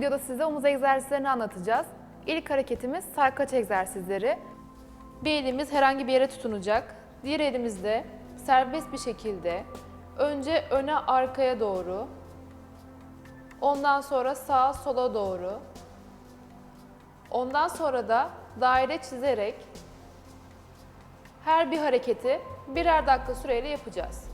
videoda size omuz egzersizlerini anlatacağız. İlk hareketimiz sarkaç egzersizleri. Bir elimiz herhangi bir yere tutunacak. Diğer elimizde serbest bir şekilde önce öne arkaya doğru, ondan sonra sağa sola doğru, ondan sonra da daire çizerek her bir hareketi birer dakika süreyle yapacağız.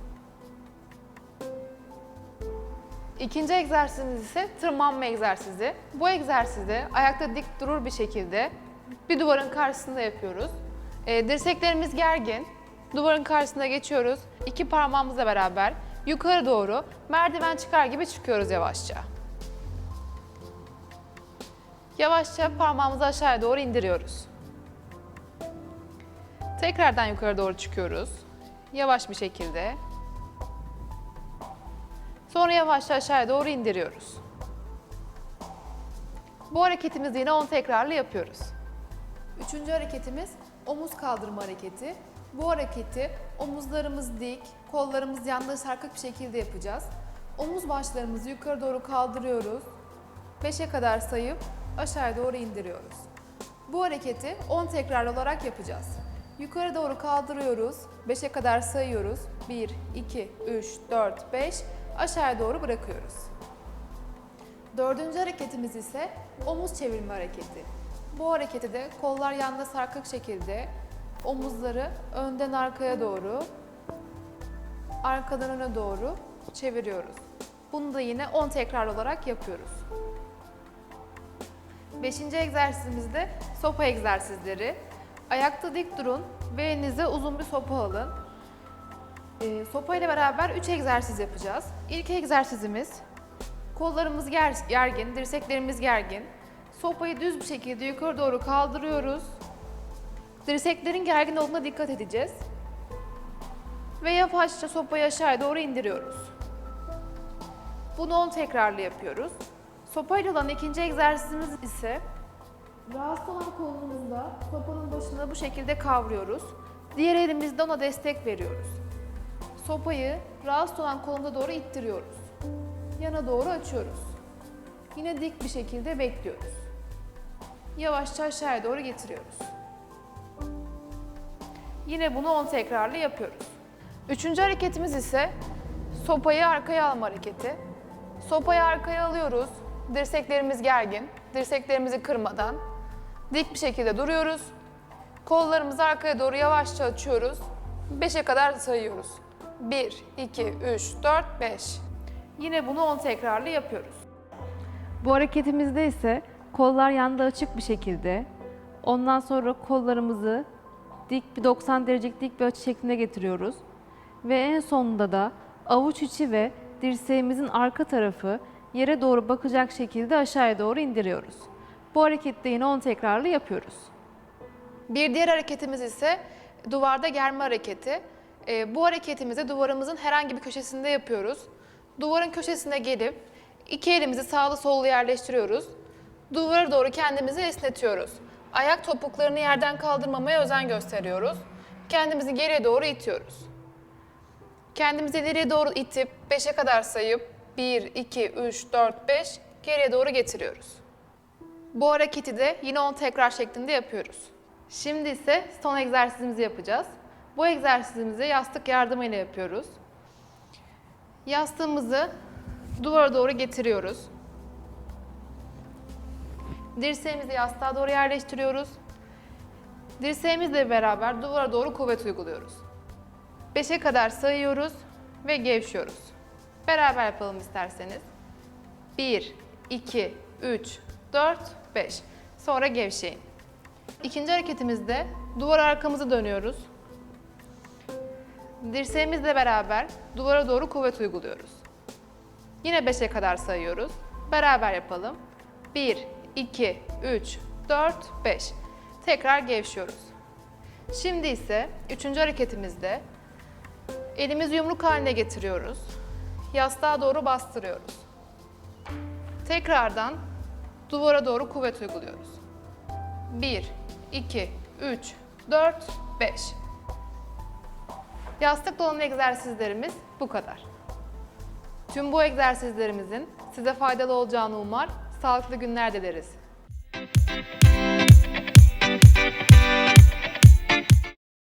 İkinci egzersizimiz ise tırmanma egzersizi. Bu egzersizi ayakta dik durur bir şekilde bir duvarın karşısında yapıyoruz. Ee, dirseklerimiz gergin. Duvarın karşısına geçiyoruz. İki parmağımızla beraber yukarı doğru merdiven çıkar gibi çıkıyoruz yavaşça. Yavaşça parmağımızı aşağıya doğru indiriyoruz. Tekrardan yukarı doğru çıkıyoruz. Yavaş bir şekilde. Sonra yavaşça aşağıya doğru indiriyoruz. Bu hareketimizi yine 10 tekrarlı yapıyoruz. Üçüncü hareketimiz omuz kaldırma hareketi. Bu hareketi omuzlarımız dik, kollarımız yanları sarkık bir şekilde yapacağız. Omuz başlarımızı yukarı doğru kaldırıyoruz. 5'e kadar sayıp aşağıya doğru indiriyoruz. Bu hareketi 10 tekrar olarak yapacağız. Yukarı doğru kaldırıyoruz. 5'e kadar sayıyoruz. 1, 2, 3, 4, 5. Aşağıya doğru bırakıyoruz. Dördüncü hareketimiz ise omuz çevirme hareketi. Bu hareketi de kollar yanda sarkık şekilde omuzları önden arkaya doğru, arkadan öne doğru çeviriyoruz. Bunu da yine 10 tekrar olarak yapıyoruz. Beşinci egzersizimiz de sopa egzersizleri. Ayakta dik durun ve elinize uzun bir sopa alın. Ee, sopa ile beraber 3 egzersiz yapacağız. İlk egzersizimiz kollarımız ger- gergin, dirseklerimiz gergin. Sopayı düz bir şekilde yukarı doğru kaldırıyoruz. Dirseklerin gergin olduğuna dikkat edeceğiz. Ve yavaşça sopayı aşağıya doğru indiriyoruz. Bunu 10 tekrarlı yapıyoruz. Sopayla olan ikinci egzersizimiz ise rahatsız olan kolumuzda sopanın başına bu şekilde kavruyoruz. Diğer elimizde ona destek veriyoruz. Sopayı rahatsız olan kolumuza doğru ittiriyoruz. Yana doğru açıyoruz. Yine dik bir şekilde bekliyoruz. Yavaşça aşağıya doğru getiriyoruz. Yine bunu 10 tekrarlı yapıyoruz. Üçüncü hareketimiz ise sopayı arkaya alma hareketi. Sopayı arkaya alıyoruz. Dirseklerimiz gergin. Dirseklerimizi kırmadan dik bir şekilde duruyoruz. Kollarımızı arkaya doğru yavaşça açıyoruz. 5'e kadar sayıyoruz. 1, 2, 3, 4, 5. Yine bunu 10 tekrarlı yapıyoruz. Bu hareketimizde ise kollar yanda açık bir şekilde ondan sonra kollarımızı dik bir 90 derecelik dik bir açı şeklinde getiriyoruz. Ve en sonunda da avuç içi ve dirseğimizin arka tarafı yere doğru bakacak şekilde aşağıya doğru indiriyoruz. Bu harekette yine 10 tekrarlı yapıyoruz. Bir diğer hareketimiz ise duvarda germe hareketi. Ee, bu hareketimizi duvarımızın herhangi bir köşesinde yapıyoruz. Duvarın köşesine gelip iki elimizi sağlı sollu yerleştiriyoruz. Duvara doğru kendimizi esnetiyoruz. Ayak topuklarını yerden kaldırmamaya özen gösteriyoruz. Kendimizi geriye doğru itiyoruz. Kendimizi ileriye doğru itip 5'e kadar sayıp 1, 2, 3, 4, 5 geriye doğru getiriyoruz. Bu hareketi de yine 10 tekrar şeklinde yapıyoruz. Şimdi ise son egzersizimizi yapacağız. Bu egzersizimizi yastık yardımıyla yapıyoruz. Yastığımızı duvara doğru getiriyoruz. Dirseğimizi yastığa doğru yerleştiriyoruz. Dirseğimizle beraber duvara doğru kuvvet uyguluyoruz. 5'e kadar sayıyoruz ve gevşiyoruz. Beraber yapalım isterseniz. 1, 2, 3, 4, 5. Sonra gevşeyin. İkinci hareketimizde duvar arkamızı dönüyoruz. Dirseğimizle beraber duvara doğru kuvvet uyguluyoruz. Yine 5'e kadar sayıyoruz. Beraber yapalım. 1, 2, 3, 4, 5. Tekrar gevşiyoruz. Şimdi ise üçüncü hareketimizde elimizi yumruk haline getiriyoruz. Yastığa doğru bastırıyoruz. Tekrardan duvara doğru kuvvet uyguluyoruz. 1, 2, 3, 4, 5. Yastık dolanı egzersizlerimiz bu kadar. Tüm bu egzersizlerimizin size faydalı olacağını umar. Sağlıklı günler dileriz.